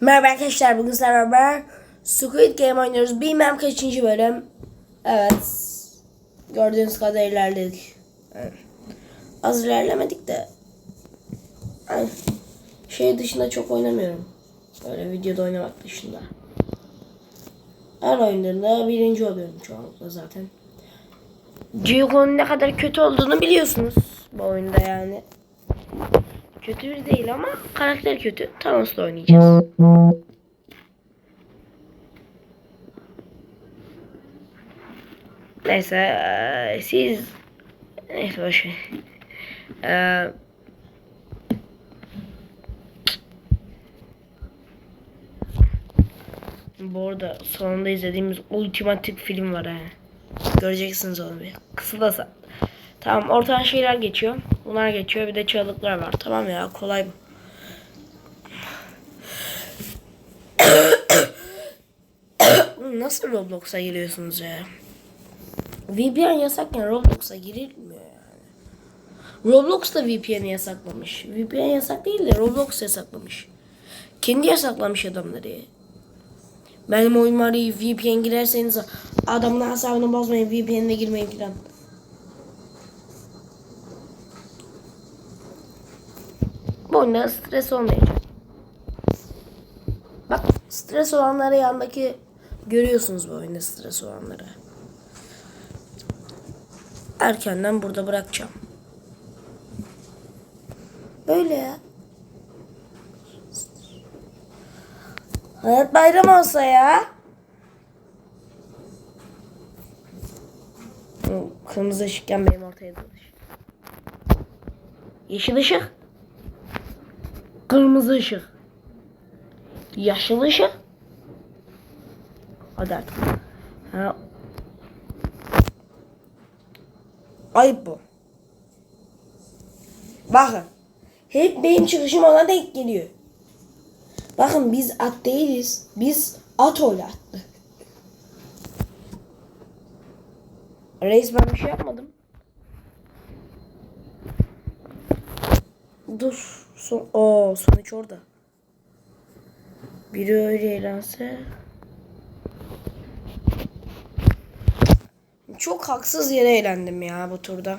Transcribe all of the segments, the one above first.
Merhaba arkadaşlar bugün sizlerle beraber Squid Game oynuyoruz. Bilmem kaçıncı bölüm. Evet. Gördüğünüz kadar ilerledik. Az ilerlemedik de. Şey dışında çok oynamıyorum. Böyle videoda oynamak dışında. Her oyunlarında birinci oluyorum çoğunlukla zaten. Gioko'nun ne kadar kötü olduğunu biliyorsunuz bu oyunda yani. Kötü bir değil ama karakter kötü. Thanos'la oynayacağız. Neyse eee, siz neyse boş ver. Bu arada sonunda izlediğimiz ultimatik film var ha. Göreceksiniz onu bir. Kısa Tamam ortadan şeyler geçiyor. Bunlar geçiyor bir de çığlıklar var. Tamam ya kolay bu. Nasıl Roblox'a giriyorsunuz ya? VPN yasakken Roblox'a girilmiyor yani. Roblox da VPN'i yasaklamış. VPN yasak değil de Roblox yasaklamış. Kendi yasaklamış adamları. Benim oyun var ya VPN girerseniz adamın hesabını bozmayın VPN'e girmeyin falan. Bu oyunda stres olmayacak. Bak stres olanları yandaki görüyorsunuz bu oyunda stres olanları. Erkenden burada bırakacağım. Böyle ya. Hayat bayram olsa ya. Kırmızı ışıkken benim ortaya dalış. Yeşil ışık. Kırmızı ışık. Yaşıl ışık. Hadi artık. Ha. Ayıp bu. Bakın. Hep benim çıkışım ona denk geliyor. Bakın biz at değiliz. Biz at oynattı. Reis ben bir şey yapmadım. Dur. Son, o sonuç orada. Biri öyle eğlense. Çok haksız yere eğlendim ya bu turda.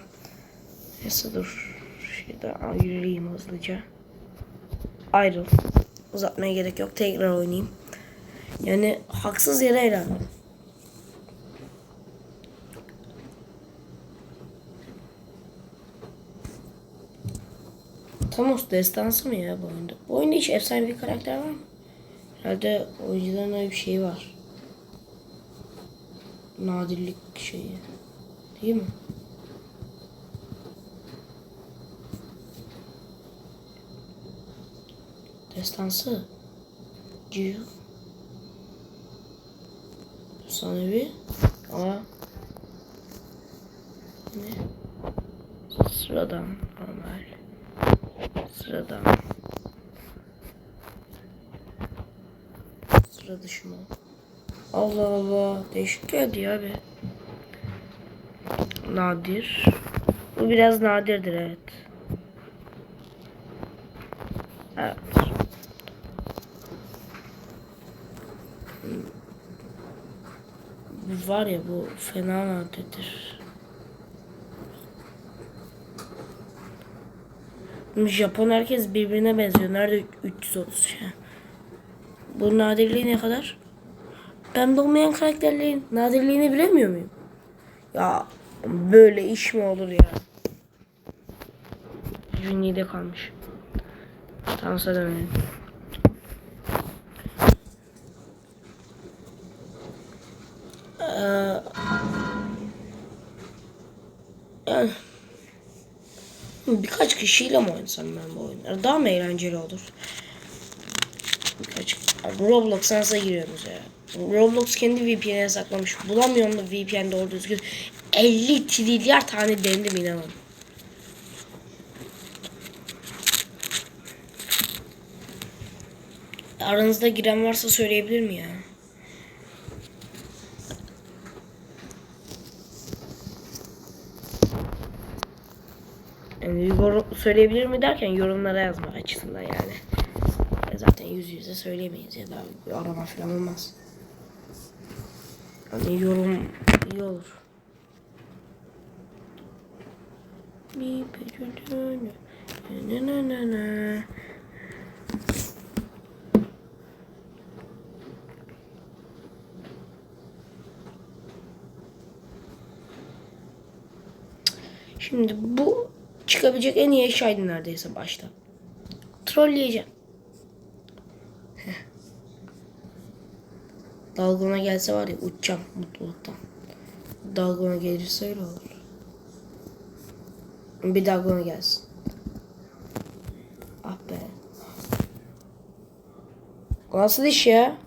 Neyse dur. Şurada yürüyeyim hızlıca. Ayrıl. Uzatmaya gerek yok. Tekrar oynayayım. Yani haksız yere eğlendim. Thanos destansı mı ya bu oyunda? Bu oyunda hiç efsane bir karakter var mı? Herhalde oyuncuların öyle bir şeyi var. Nadirlik şeyi. Değil mi? Destansı. Gio. Efsanevi. Ama ne? Sıradan normal. Sıradan. Sıra dışı mı? Allah Allah. Değişik geldi ya be. Nadir. Bu biraz nadirdir evet. Evet. Bu var ya bu fena nadirdir. Japon herkes birbirine benziyor. Nerede 330 şey? Bu nadirliği ne kadar? Ben olmayan karakterlerin nadirliğini bilemiyor muyum? Ya böyle iş mi olur ya? Juni'de kalmış. Tam söylemeyin. Ee, yani birkaç kişiyle mi oynasam ben bu oyunları? Daha mı eğlenceli olur? Birkaç Roblox nasıl giriyoruz ya? Roblox kendi VPN'e yasaklamış. Bulamıyorum da VPN doğru düzgün. 50 trilyar tane denedim inanın. Aranızda giren varsa söyleyebilir mi ya? Yani yorum- söyleyebilir mi derken yorumlara yazmak açısından yani. zaten yüz yüze söyleyemeyiz ya da bir araba falan olmaz. Hani yorum iyi olur. Şimdi bu çıkabilecek en iyi eşyaydı neredeyse başta. Trolleyeceğim. Dalgona gelse var ya uçacağım mutluluktan. Dalgona gelirse öyle olur. Bir dalgona gelsin. Ah be. Nasıl iş ya?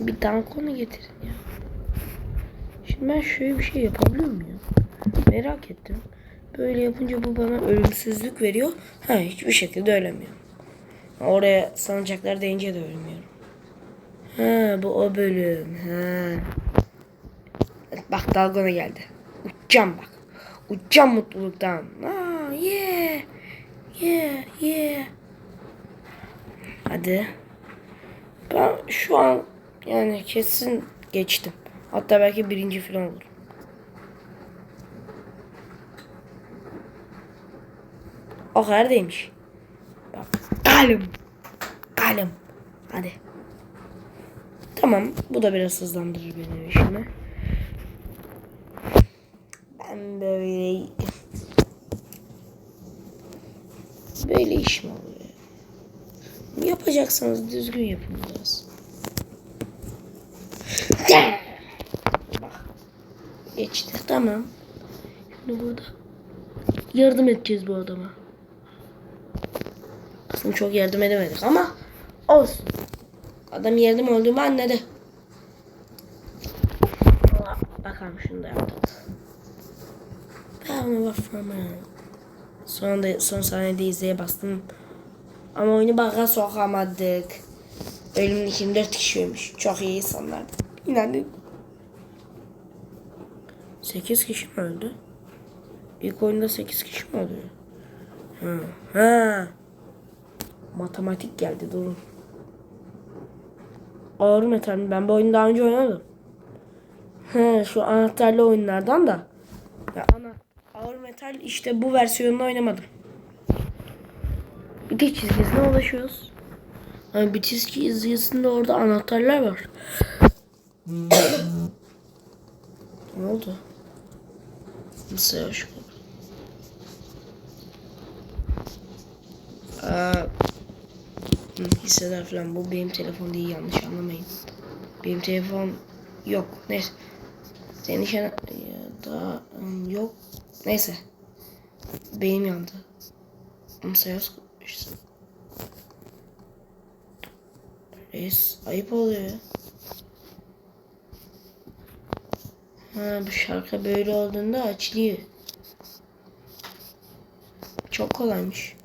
Bir dalgona getirin ya. Ben şöyle bir şey yapabiliyor muyum? Merak ettim. Böyle yapınca bu bana ölümsüzlük veriyor. Ha hiçbir şekilde ölemiyorum. Oraya salıncaklar deyince de ölmüyorum. Ha bu o bölüm. Ha. Bak dalgona geldi. Uçacağım bak. Uçacağım mutluluktan. Aa, yeah. Yeah, yeah. Hadi. Ben şu an yani kesin geçtim. Hatta belki birinci falan olur. O neredeymiş? Bak. Kalım. Kalım. Hadi. Tamam. Bu da biraz hızlandırır benim işimi. Ben böyle... Böyle iş mi oluyor? Yapacaksanız düzgün yapın biraz. Bak. Geçti. Tamam. Şimdi burada yardım edeceğiz bu adama. Aslında çok yardım edemedik ama olsun. Adam yardım olduğumu anladı. Bakalım şunu da yaptık. Tamam bakmam. Sonra da son sahnede izleye bastım. Ama oyunu baka sokamadık. Ölümün 24 kişiymiş. Çok iyi insanlardı. İnandım. 8 kişi mi öldü? İlk oyunda 8 kişi mi oluyor? Ha. ha. Matematik geldi durun. Ağır metal mi? Ben bu oyunu daha önce oynadım. He, şu anahtarlı oyunlardan da. Ya ana ağır metal işte bu versiyonunu oynamadım. Bitiş çizgisine ulaşıyoruz. Yani bitiş çizgisinde orada anahtarlar var. ne oldu? Ya şu? Aa, hı, hisseler falan bu benim telefon değil yanlış anlamayın. Benim telefon yok. Neyse. Senin nişan ya da yok. Neyse. Benim yandı. Masaya sıkıştı. Reis ayıp oluyor. Ha bu şarkı böyle olduğunda açılıyor. Çok kolaymış.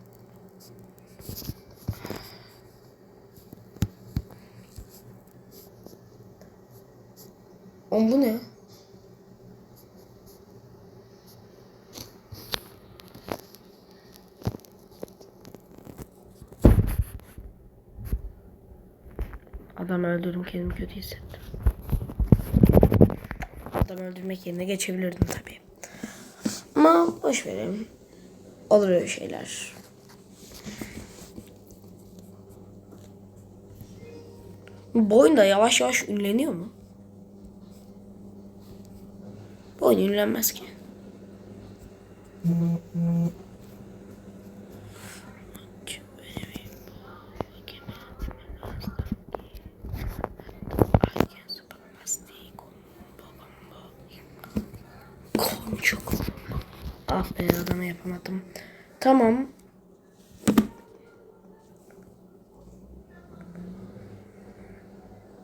Oğlum bu ne? Adam öldürdüm kendimi kötü hissettim. Adam öldürmek yerine geçebilirdim tabii. Ama boş verelim. Olur öyle şeyler. Bu da yavaş yavaş ünleniyor mu? Bu ünlenmez ki. Çok. Ah be adama yapamadım. Tamam.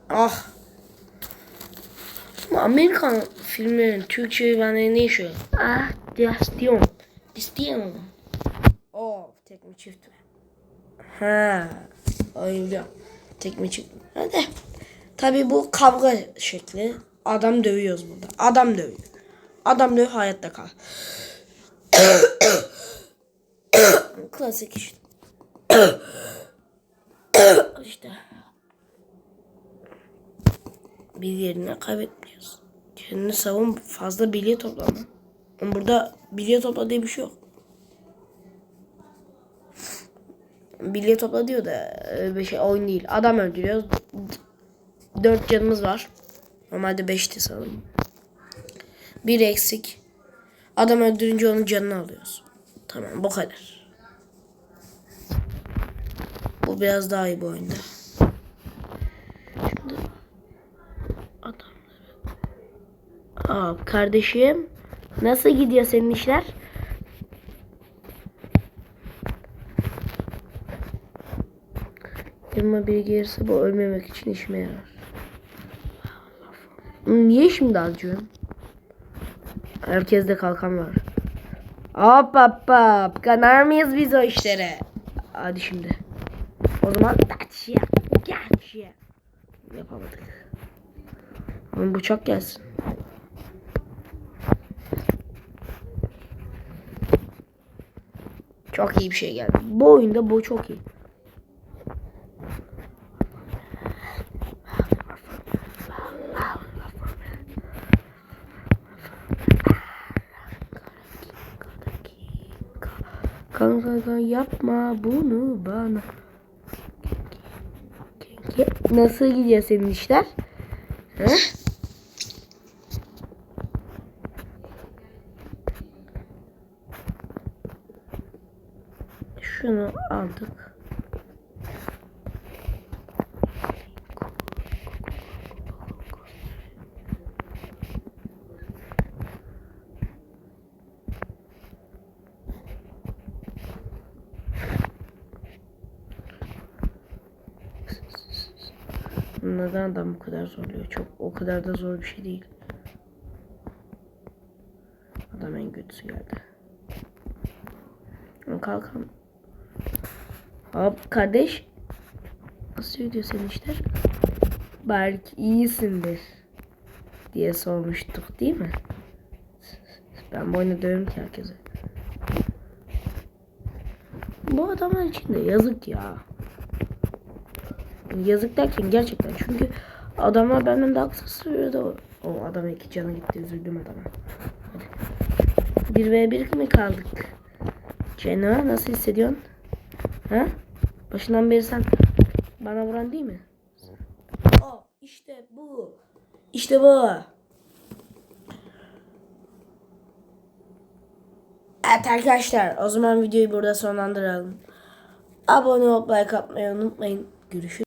Ah. Amerikan filmlerin Türkçe bende ne işi? Ah, Diastion. Diastion. Oh, tek mi çift mi? Ha, öyle. Tek mi çift mi? Hadi. Tabi bu kavga şekli. Adam dövüyoruz burada. Adam dövüyor. Adam dövüyor hayatta kal. Klasik işte. işte. Bir yerine kaybetmiyoruz. Kendini savun fazla bilye toplama. Burada bilye topla diye bir şey yok. Bilye topla diyor da e, bir şey oyun değil. Adam öldürüyoruz. Dört canımız var. Normalde beşti sanırım. Bir eksik. Adam öldürünce onun canını alıyoruz. Tamam bu kadar. Bu biraz daha iyi bu oyunda. Şimdi adamları. Aa kardeşim nasıl gidiyor senin işler? Yanıma biri gelirse bu ölmemek için işime yarar. Niye şimdi acıyorum? Herkeste kalkan var. Hop hop hop. Kanar mıyız biz o işlere? Hadi şimdi. O zaman taçya. Taçya. Yapamadık. Ama bıçak gelsin. Çok iyi bir şey geldi. Bu oyunda bu çok iyi. Kanka yapma bunu bana. Nasıl gidiyor senin işler? He? Şunu aldık. Neden adam bu kadar zorluyor? Çok o kadar da zor bir şey değil. Adam en kötüsü geldi. Kalkalım. Hop kardeş. Nasıl gidiyor senin işler? Belki iyisindir. Diye sormuştuk değil mi? Ben bu oyunu dövüyorum ki herkese. Bu adamlar için de yazık ya. Yazık derken gerçekten çünkü adamlar benden daha kısa sürede o, adama iki canı gitti üzüldüm adama. Hadi. 1 ve 1 mi kaldık? Cena nasıl hissediyorsun? Ha? Başından beri sen bana vuran değil mi? Aa, işte bu. İşte bu. Evet arkadaşlar o zaman videoyu burada sonlandıralım. Abone olup like atmayı unutmayın. Görüşürüz.